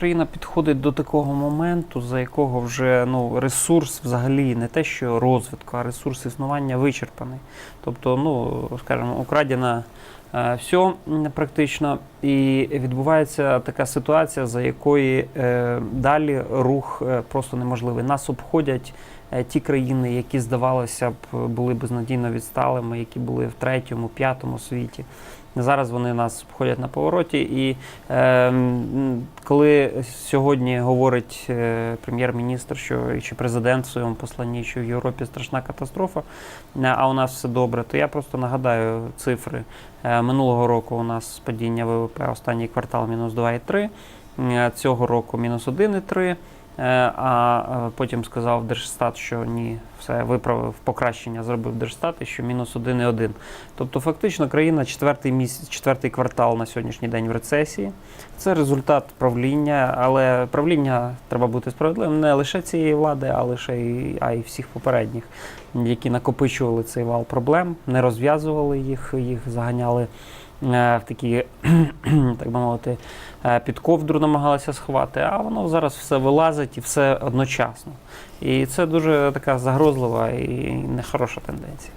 Україна підходить до такого моменту, за якого вже ну ресурс взагалі не те, що розвитку, а ресурс існування вичерпаний. Тобто, ну скажімо, украдено е, все практично, і відбувається така ситуація, за якої е, далі рух е, просто неможливий. Нас обходять е, ті країни, які здавалося б були безнадійно відсталими, які були в третьому, п'ятому світі. Зараз вони нас обходять на повороті, і е, коли сьогодні говорить е, прем'єр-міністр, що чи президент в своєму посланні, що в Європі страшна катастрофа, е, а у нас все добре, то я просто нагадаю цифри. Е, Минулого року у нас падіння ВВП останній квартал мінус 2,3, е, цього року мінус 1,3. Е, А е, потім сказав Держстат, що ні, все виправив покращення, зробив Держстат, і що мінус 1,1. Тобто, фактично, країна четвертий місяць, четвертий квартал на сьогоднішній день в рецесії. Це результат правління, але правління треба бути справедливим не лише цієї влади, а лише і, а й всіх попередніх, які накопичували цей вал проблем, не розв'язували їх, їх заганяли в такі, так би мовити, е, під ковдру намагалися сховати, а воно зараз все вилазить і все одночасно. І це дуже така загрозлива і нехороша тенденція.